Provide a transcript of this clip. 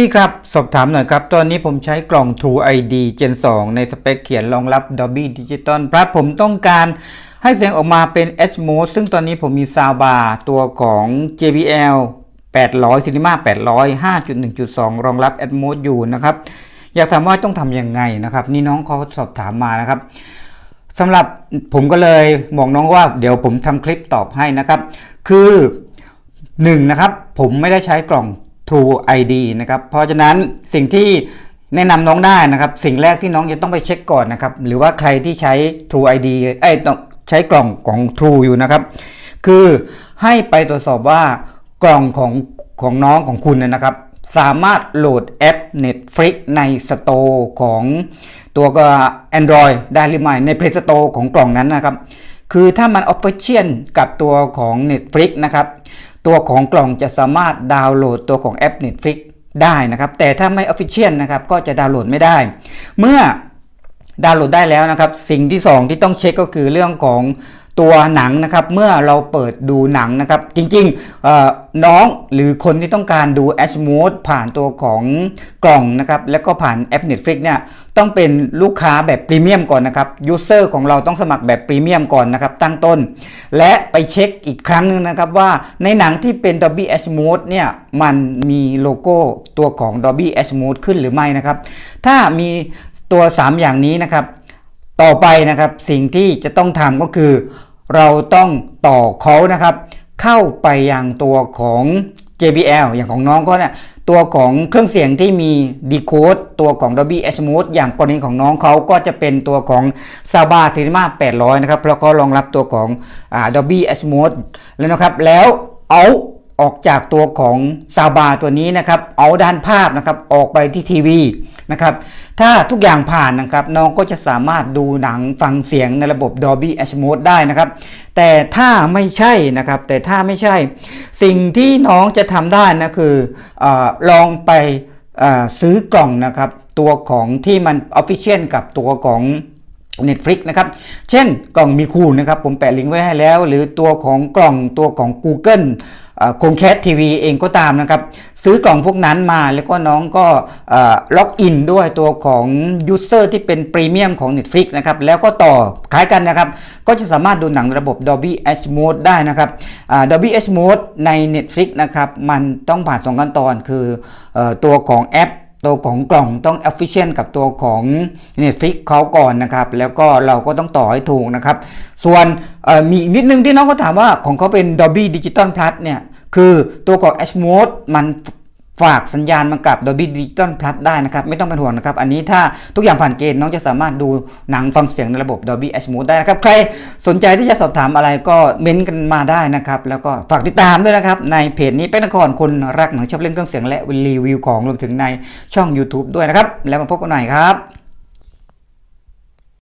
พี่ครับสอบถามหน่อยครับ ตอนนี้ผมใช้กล่อง True ID Gen 2 ในสเปคเขียนรองรับ Dolby Digital Plus ผมต้องการให้เสียงออกมาเป็น H Mode ซึ่งตอนนี้ผมมี Soundbar ตัวของ JBL 800 Cinema 800 5.1.2 รองรับ H Mode อยู่นะครับ อยากถามว่าต้องทำยังไงนะครับ นี่น้องเขาสอบถามมานะครับสำหรับผมก็เลยบอกน้องว่าเดี๋ยวผมทำคลิปตอบให้นะครับ คือหนึ่งนะครับผมไม่ได้ใช้กล่อง True ID นะครับ เพราะฉะนั้นสิ่งที่แนะนำน้องได้นะครับ สิ่งแรกที่น้องจะต้องไปเช็คก่อนนะครับ หรือว่าใครที่ใช้ True ID เอ้ยต้องใช้กล่องของ True อยู่นะครับ คือให้ไปตรวจสอบว่ากล่องของของน้องของคุณเนยนะครับ สามารถโหลดแอป Netflix ใน Store ของตัวก็ Android ได้หรือไม่ใน Play Store ของกล่องนั้นนะครับ คือถ้ามัน Official กับตัวของ Netflix นะครับ ตัวของกล่องจะสามารถดาวน์โหลดตัวของแอป Netflix ได้นะครับ แต่ถ้าไม่ Official นะครับก็จะดาวน์โหลดไม่ได้ เมื่อดาวน์โหลดได้แล้วนะครับ สิ่งที่ 2 ที่ต้องเช็คก็คือเรื่องของ ตัวหนังนะครับเมื่อเราเปิดดูหนังนะครับ จริงๆน้องหรือคนที่ต้องการดู H Mode ผ่านตัวของกล่องนะครับแล้วก็ผ่านแอป Netflix เนี่ยต้องเป็นลูกค้าแบบพรีเมียมก่อนนะครับยูเซอร์ของเราต้องสมัครแบบพรีเมียมก่อนนะครับตั้งต้น และไปเช็คอีกครั้งหนึงนะครับว่าในหนังที่เป็น Dolby H Mode เนี่ยมันมีโลโก้ตัวของ Dolby H Mode ขึ้นหรือไม่นะครับ ถ้ามีตัว 3 อย่างนี้นะครับ ต่อไปนะครับสิ่งที่จะต้องทำก็คือ เราต้องต่อเขานะครับ เข้าไปยังตัวของ JBL อย่างของน้องก็เนี่ยตัวของเครื่องเสียงที่มี decode ตัวของ Dolby Atmos อย่างกรณีของน้องเขาก็จะเป็นตัวของ s a b a Cinema 800 นะครับ แล้วก็รองรับตัวของอ Dolby Atmos แล้วนะครับ แล้วเอา ออกจากตัวของซาบาตัวนี้นะครับ เอาด้านภาพนะครับออกไปที่ทีวีนะครับ ถ้าทุกอย่างผ่านนะครับน้องก็จะสามารถดูหนังฟังเสียงในระบบ Dolby Atmos ได้นะครับ แต่ถ้าไม่ใช่นะครับ แต่ถ้าไม่ใช่ สิ่งที่น้องจะทำได้นะคืออลองไปซื้อกล่องนะครับตัวของที่มัน Official กับตัวของ Netflix นะครับ เช่นกล่องมีคูนะครับ ผมแปะลิงก์ไว้ให้แล้ว หรือตัวของกล่องตัวของ Google โคงแคสทีวีเองก็ตามนะครับ ซื้อกล่องพวกนั้นมาแล้วก็น้องก็ล็อกอินด้วยตัวของยูเซอร์ที่เป็นพรีเมียมของ Netflix นะครับแล้วก็ต่อคล้ายกันนะครับ ก็จะสามารถดูหนังระบบ Dolby H Mode ได้นะครับอ่า Dolby H Mode ใน Netflix นะครับมันต้องผ่าน2ขั้นตอนคืออตัวของแอปตัวของกล่องต้อง efficient กับตัวของ Netflix เขาก่อนนะครับ แล้วก็เราก็ต้องต่อให้ถูกนะครับ ส่วนมีอีกนิดนึงที่น้องก็ถามว่าของเขาเป็น Dolby Digital Plus เนี่ย คือตัวของ H Mode มันฝากสัญญาณมากับ Dolby Digital Plus ได้นะครับ ไม่ต้องเป็นห่วงนะครับ อันนี้ถ้าทุกอย่างผ่านเกณฑ์น้องจะสามารถดูหนังฟังเสียงในระบบ Dolby H Mode ได้นะครับ ใครสนใจที่จะสอบถามอะไรก็เม้นกันมาได้นะครับ แล้วก็ฝากติดตามด้วยนะครับ ในเพจนี้เป็นนครคนรักหนังชอบเล่นเครื่องเสียงและรีวิวของรวมถึงในช่อง YouTube ด้วยนะครับ แล้วมาพบกันใหม่ครับ